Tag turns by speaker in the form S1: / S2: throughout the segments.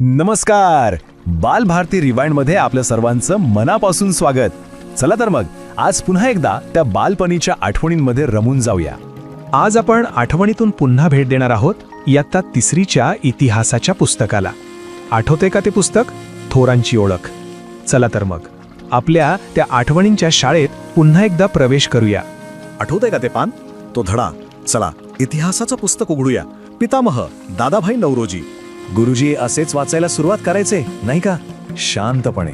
S1: नमस्कार. बाल भारती रिवाइंडमध्ये आपल्या सर्वांचं मनापासून स्वागत. चला तर मग आज पुन्हा एकदा त्या बालपणीच्या आठवणींमध्ये रमून जाऊया.
S2: आज आपण आठवणीतून पुन्हा भेट देणार आहोत इयत्ता तिसरीच्या इतिहासाच्या पुस्तकाला. आठवते का ते पुस्तक? थोरांची ओळख. चला तर मग आपल्या त्या आठवणींच्या शाळेत पुन्हा एकदा प्रवेश करूया.
S3: आठवतंय का ते पान? तो धडा. चला इतिहासाचं पुस्तक उघडूया. पितामह दादाभाई नवरोजी.
S1: गुरुजी असेच वाचायला सुरुवात करायचे नाही का? शांतपणे.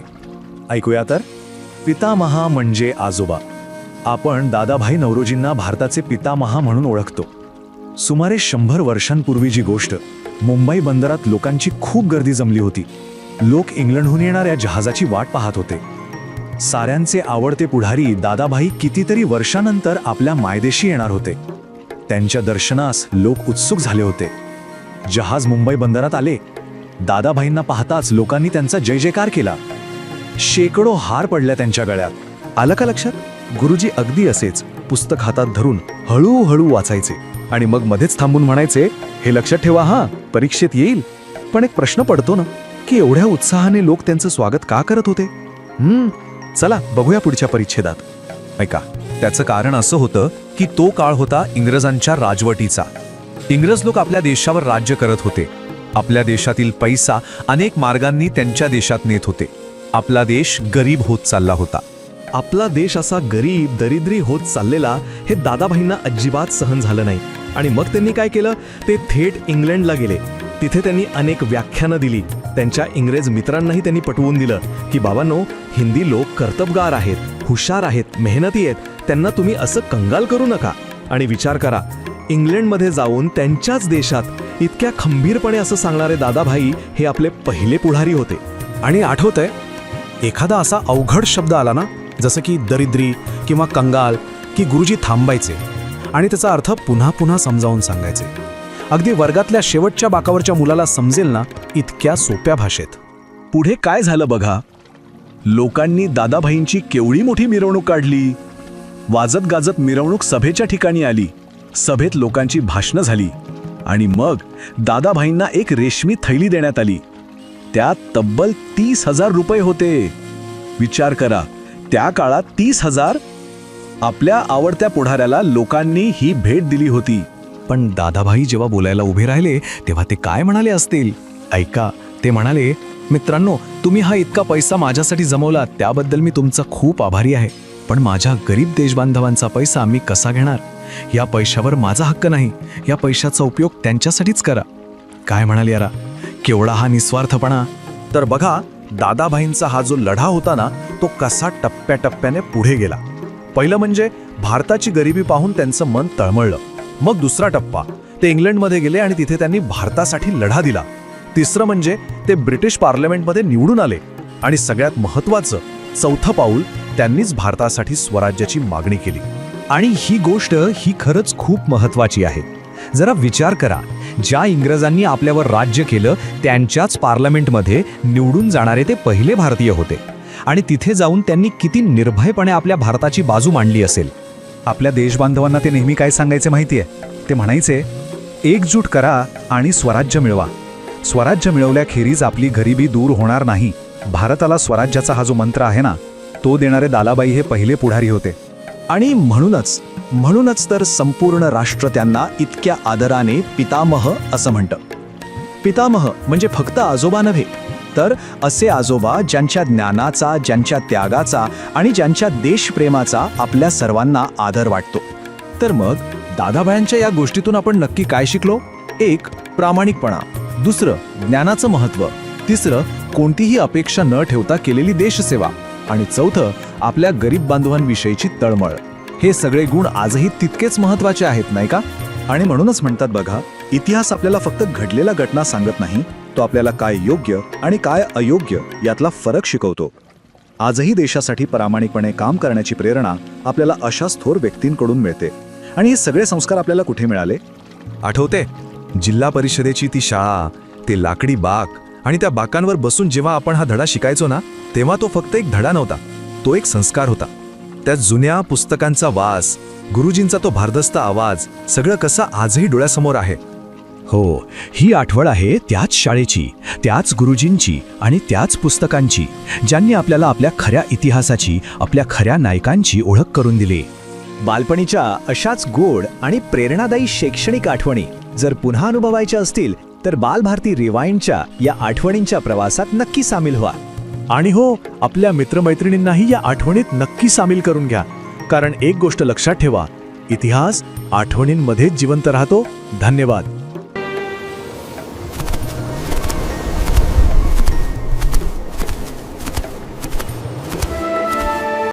S1: ऐकूया तर. पितामहा म्हणजे आजोबा. आपण दादाभाई नवरोजींना भारताचे पितामहा म्हणून ओळखतो. सुमारे शंभर वर्षांपूर्वीची गोष्ट मुंबई बंदरात लोकांची खूप गर्दी जमली होती. लोक इंग्लंडहून येणाऱ्या जहाजाची वाट पाहत होते. साऱ्यांचे आवडते पुढारी दादाभाई कितीतरी वर्षानंतर आपल्या मायदेशी येणार होते. त्यांच्या दर्शनास लोक उत्सुक झाले होते. जहाज मुंबई बंदरात आले. दादाभाईंना पाहताच लोकांनी त्यांचा जय जयकार केला. शेकडो हार पडल्या त्यांच्या गळ्यात.
S3: आलं का लक्षात? गुरुजी अगदी असेच पुस्तक हातात धरून हळूहळू वाचायचे. आणि मग मध्येच थांबून म्हणायचे हे लक्षात ठेवा हा परीक्षेत येईल. पण एक प्रश्न पडतो ना की एवढ्या उत्साहाने लोक त्यांचं स्वागत का करत होते? हम्म चला बघूया पुढच्या परिच्छेदात. ऐका त्याचं कारण असं होतं की तो काळ होता इंग्रजांच्या राजवटीचा. इंग्रज लोक आपल्या देशावर राज्य करत होते. आपल्या देशातील पैसा अनेक मार्गांनी त्यांच्या देशात नेत होते. आपला देश गरीब होत चालला होता. आपला देश असा गरीब दरिद्री होत चाललेला हे दादाभाईंना अजिबात सहन झालं नाही. आणि मग त्यांनी काय केलं? ते थेट इंग्लंडला गेले. तिथे त्यांनी अनेक व्याख्यानं दिली. त्यांच्या इंग्रज मित्रांनाही त्यांनी पटवून दिलं की बाबांनो हिंदी लोक कर्तबगार आहेत हुशार आहेत मेहनती आहेत. त्यांना तुम्ही असं कंगाल करू नका. आणि विचार करा इंग्लंडमध्ये जाऊन त्यांच्याच देशात इतक्या खंबीरपणे असं सांगणारे दादाभाई हे आपले पहिले पुढारी होते. आणि आठवतंय एखादा असा अवघड शब्द आला ना जसं की दरिद्री किंवा कंगाल की गुरुजी थांबायचे आणि त्याचा अर्थ पुन्हा पुन्हा समजावून सांगायचे. अगदी वर्गातल्या शेवटच्या बाकावरच्या मुलाला समजेल ना इतक्या सोप्या भाषेत. पुढे काय झालं बघा? लोकांनी दादाभाईंची केवढी मोठी मिरवणूक काढली? वाजत गाजत मिरवणूक सभेच्या ठिकाणी आली. सभेत लोकांची भाषणं झाली आणि मग दादाभाईंना एक रेशमी थैली देण्यात आली. त्यात तब्बल तीस हजार रुपये होते. विचार करा त्या काळात तीस हजार? आपल्या आवडत्या पुढाऱ्याला लोकांनी ही भेट दिली होती. पण दादाभाई जेव्हा बोलायला उभे राहिले तेव्हा ते काय म्हणाले असतील? ऐका ते म्हणाले मित्रांनो तुम्ही हा इतका पैसा माझ्यासाठी जमवला त्याबद्दल मी तुमचा खूप आभारी आहे. पण माझ्या गरीब देशबांधवांचा पैसा मी कसा घेणार? या पैशावर माझा हक्क नाही. या पैशाचा उपयोग त्यांच्यासाठीच करा. काय म्हणाल यारा? केवढा हा निस्वार्थपणा? तर बघा दादाभाईंचा हा जो लढा होता ना तो कसा टप्प्याटप्प्याने पुढे गेला. पहिलं म्हणजे भारताची गरिबी पाहून त्यांचं मन तळमळलं. मग दुसरा टप्पा ते इंग्लंडमध्ये गेले आणि तिथे त्यांनी भारतासाठी लढा दिला. तिसरं म्हणजे ते ब्रिटिश पार्लमेंटमध्ये निवडून आले. आणि सगळ्यात महत्त्वाचं चौथं पाऊल त्यांनीच भारतासाठी स्वराज्याची मागणी केली. आणि ही गोष्ट ही खरंच खूप महत्वाची आहे. जरा विचार करा ज्या इंग्रजांनी आपल्यावर राज्य केलं त्यांच्याच पार्लमेंटमध्ये निवडून जाणारे ते पहिले भारतीय होते. आणि तिथे जाऊन त्यांनी किती निर्भयपणे आपल्या भारताची बाजू मांडली असेल. आपल्या देशबांधवांना ते नेहमी काय सांगायचे माहितीये? ते म्हणायचे एकजूट करा आणि स्वराज्य मिळवा. स्वराज्य मिळवल्याखेरीज आपली गरिबी दूर होणार नाही. भारताला स्वराज्याचा हा जो मंत्र आहे ना तो देणारे दालाबाई हे पहिले पुढारी होते. आणि म्हणूनच म्हणूनच तर संपूर्ण राष्ट्र त्यांना इतक्या आदराने पितामह असं म्हणतं. पितामह म्हणजे फक्त आजोबा नव्हे तर असे आजोबा ज्यांच्या ज्ञानाचा ज्यांच्या त्यागाचा आणि ज्यांच्या देशप्रेमाचा आपल्या सर्वांना आदर वाटतो. तर मग दादाबायांच्या या गोष्टीतून आपण नक्की काय शिकलो? एक प्रामाणिकपणा. दुसरं ज्ञानाचं महत्त्व. तिसरं कोणतीही अपेक्षा न ठेवता केलेली देशसेवा. आणि चौथं आपल्या गरीब बांधवांविषयीची तळमळ. हे सगळे गुण आजही तितकेच महत्त्वाचे आहेत नाही का? आणि म्हणूनच म्हणतात बघा इतिहास आपल्याला फक्त घडलेल्या घटना सांगत नाही तो आपल्याला काय योग्य आणि काय अयोग्य यातला फरक शिकवतो. आजही देशासाठी प्रामाणिकपणे काम करण्याची प्रेरणा आपल्याला अशाच थोर व्यक्तींकडून मिळते. आणि हे सगळे संस्कार आपल्याला कुठे मिळाले? आठवते जिल्हा परिषदेची ती शाळा ते लाकडी बाक आणि त्या बाकांवर बसून जेव्हा आपण हा धडा शिकायचो ना तेव्हा तो फक्त एक धडा नव्हता. तो एक संस्कार होता. त्या जुन्या पुस्तकांचा वास गुरुजींचा तो भारदस्त आवाज सगळं कसं आजही डोळ्यासमोर आहे.
S2: हो ही आठवण आहे त्याच शाळेची त्याच गुरुजींची आणि त्याच पुस्तकांची ज्यांनी आपल्याला आपल्या खऱ्या इतिहासाची आपल्या खऱ्या नायकांची ओळख करून दिली.
S1: बालपणीच्या अशाच गोड आणि प्रेरणादायी शैक्षणिक आठवणी जर पुन्हा अनुभवायच्या असतील तर बालभारती रिवाइंडच्या या आठवणींच्या प्रवासात नक्की सामील व्हा.
S3: आणि हो आपल्या मित्रमैत्रिणींनाही या आठवणीत नक्की सामील करून घ्या. कारण एक गोष्ट लक्षात ठेवा इतिहास आठवणींमध्येच जिवंत राहतो. धन्यवाद.